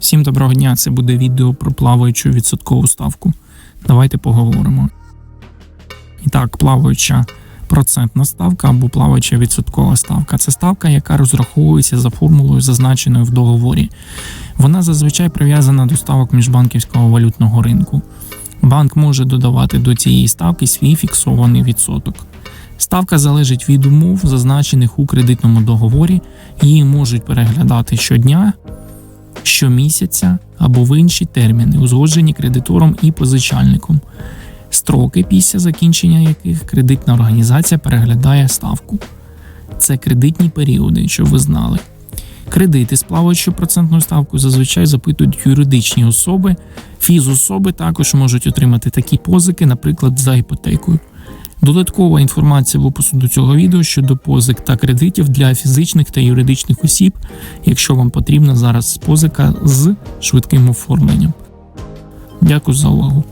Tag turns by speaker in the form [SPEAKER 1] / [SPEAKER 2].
[SPEAKER 1] Всім доброго дня! Це буде відео про плаваючу відсоткову ставку. Давайте поговоримо. І так, плаваюча процентна ставка або плаваюча відсоткова ставка це ставка, яка розраховується за формулою, зазначеною в договорі. Вона зазвичай прив'язана до ставок міжбанківського валютного ринку. Банк може додавати до цієї ставки свій фіксований відсоток. Ставка залежить від умов, зазначених у кредитному договорі. Її можуть переглядати щодня, щомісяця або в інші терміни, узгоджені кредитором і позичальником, строки, після закінчення яких кредитна організація переглядає ставку. Це кредитні періоди, щоб ви знали. Кредити з плаваючою процентною ставкою зазвичай запитують юридичні особи. Фізособи також можуть отримати такі позики, наприклад, за іпотекою. Додаткова інформація в опису до цього відео щодо позик та кредитів для фізичних та юридичних осіб, якщо вам потрібна зараз позика з швидким оформленням. Дякую за увагу.